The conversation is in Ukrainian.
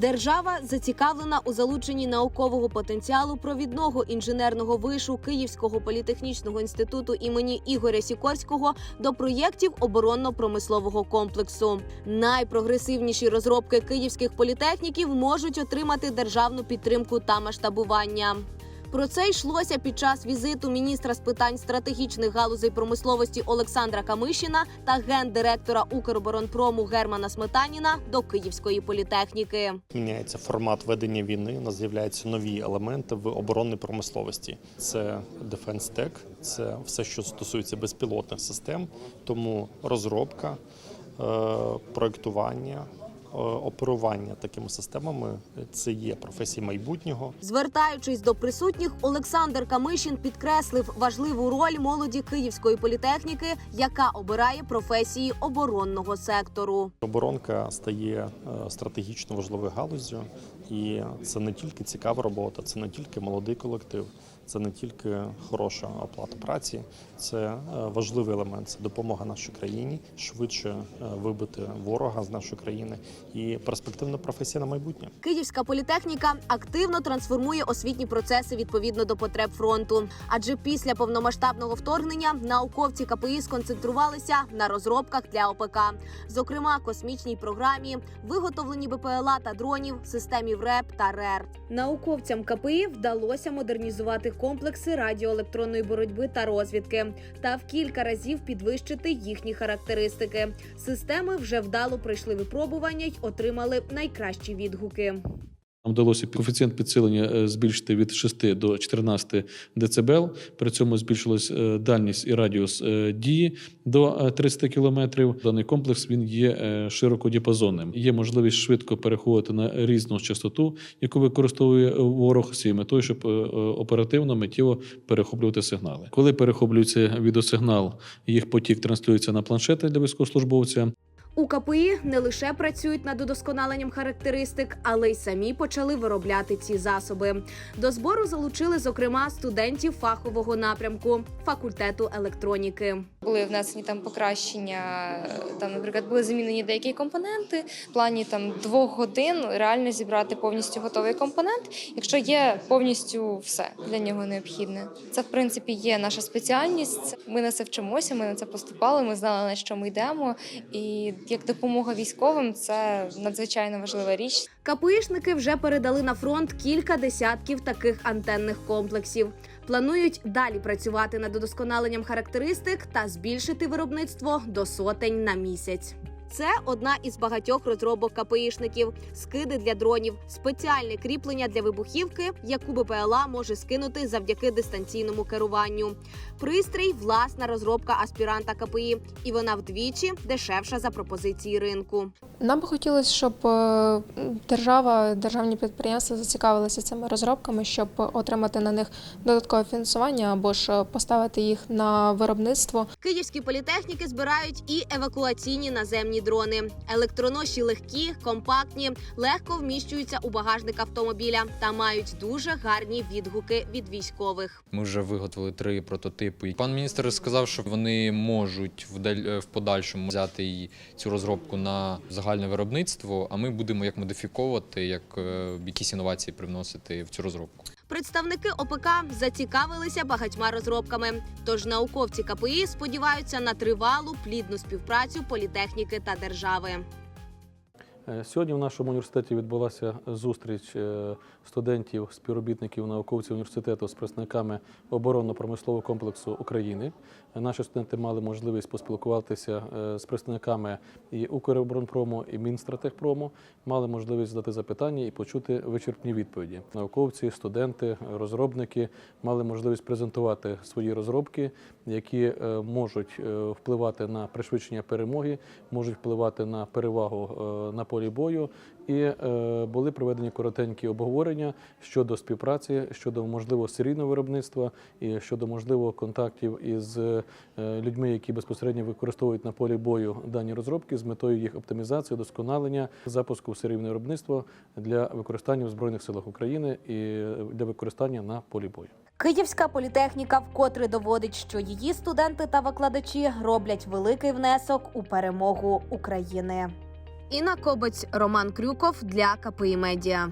Держава зацікавлена у залученні наукового потенціалу провідного інженерного вишу Київського політехнічного інституту імені Ігоря Сікорського до проєктів оборонно-промислового комплексу. Найпрогресивніші розробки київських політехніків можуть отримати державну підтримку та масштабування. Про це йшлося під час візиту міністра з питань стратегічних галузей промисловості Олександра Камишіна та гендиректора Укроборонпрому Германа Сметаніна до Київської політехніки. Міняється формат ведення війни. У нас з'являються нові елементи в оборонній промисловості. Це Defense Tech, це все, що стосується безпілотних систем. Тому розробка, е, проектування, оперування такими системами це є професії майбутнього. Звертаючись до присутніх, Олександр Камишін підкреслив важливу роль молоді Київської політехніки, яка обирає професії оборонного сектору. Оборонка стає е, стратегічно важливою галуззю, і це не тільки цікава робота, це не тільки молодий колектив, це не тільки хороша оплата праці, це е, важливий елемент. Це допомога нашій країні швидше е, вибити ворога з нашої країни і перспективна професія на майбутнє. Київська політехніка активно трансформує освітні процеси відповідно до потреб фронту. Адже після повномасштабного вторгнення науковці КПІ сконцентрувалися на розробках для ОПК, зокрема космічній програмі, виготовленні БПЛА та дронів, системів РЕП та РЕР. Науковцям КПІ вдалося модернізувати комплекси радіоелектронної боротьби та розвідки та в кілька разів підвищити їхні характеристики. Системи вже вдало пройшли випробування й отримали найкращі відгуки. Нам вдалося коефіцієнт підсилення е, збільшити від 6 до 14 дБ. При цьому збільшилась е, дальність і радіус е, дії до е, 30 км. Даний комплекс він є широкодіапазонним. Є можливість швидко переходити на різну частоту, яку використовує ворог з цією метою, щоб оперативно миттєво перехоплювати сигнали. Коли перехоплюється відеосигнал, їх потік транслюється на планшети для військовослужбовця. У КПІ не лише працюють над удосконаленням характеристик, але й самі почали виробляти ці засоби. До збору залучили, зокрема, студентів фахового напрямку факультету електроніки. Були внесені там покращення, там, наприклад, були замінені деякі компоненти. В плані там двох годин реально зібрати повністю готовий компонент, якщо є повністю все для нього необхідне. Це в принципі є наша спеціальність. Ми на це вчимося, ми на це поступали. Ми знали на що ми йдемо. І як допомога військовим, це надзвичайно важлива річ. КПІшники вже передали на фронт кілька десятків таких антенних комплексів. Планують далі працювати над удосконаленням характеристик та збільшити виробництво до сотень на місяць. Це одна із багатьох розробок КПІшників: скиди для дронів, спеціальне кріплення для вибухівки, яку БПЛА може скинути завдяки дистанційному керуванню. Пристрій власна розробка аспіранта КПІ, і вона вдвічі дешевша за пропозиції ринку. Нам би хотілося, щоб е, держава, державні підприємства зацікавилися цими розробками, щоб отримати на них додаткове фінансування або ж поставити їх на виробництво. Київські політехніки збирають і евакуаційні наземні дрони. Електроноші легкі, компактні, легко вміщуються у багажник автомобіля та мають дуже гарні відгуки від військових. Ми вже виготовили три прототипи. Пан міністр сказав, що вони можуть вдаль- в подальшому взяти цю розробку на загальне виробництво, а ми будемо як модифіковувати, як е, якісь інновації привносити в цю розробку. Представники ОПК зацікавилися багатьма розробками. Тож науковці КПІ сподіваються на тривалу плідну співпрацю політехніки та держави. Е, Сьогодні в нашому університеті відбулася зустріч е, студентів, співробітників, науковців університету з представниками оборонно-промислового комплексу України. Наші студенти мали можливість поспілкуватися е, з представниками і Укроборонпрому, і Мінстратехпрому, мали можливість задати запитання і почути вичерпні відповіді. Науковці, студенти, розробники мали можливість презентувати свої розробки, які е, можуть е, впливати на пришвидшення перемоги, можуть впливати на перевагу е, на полі бою. І були проведені коротенькі обговорення щодо співпраці, щодо можливого серійного виробництва і щодо можливого контактів із людьми, які безпосередньо використовують на полі бою дані розробки з метою їх оптимізації, досконалення, запуску серійне виробництво для використання в збройних силах України і для використання на полі бою. Київська політехніка вкотре доводить, що її студенти та викладачі роблять великий внесок у перемогу України. Інна Кобець, Роман Крюков для КПІ Медіа.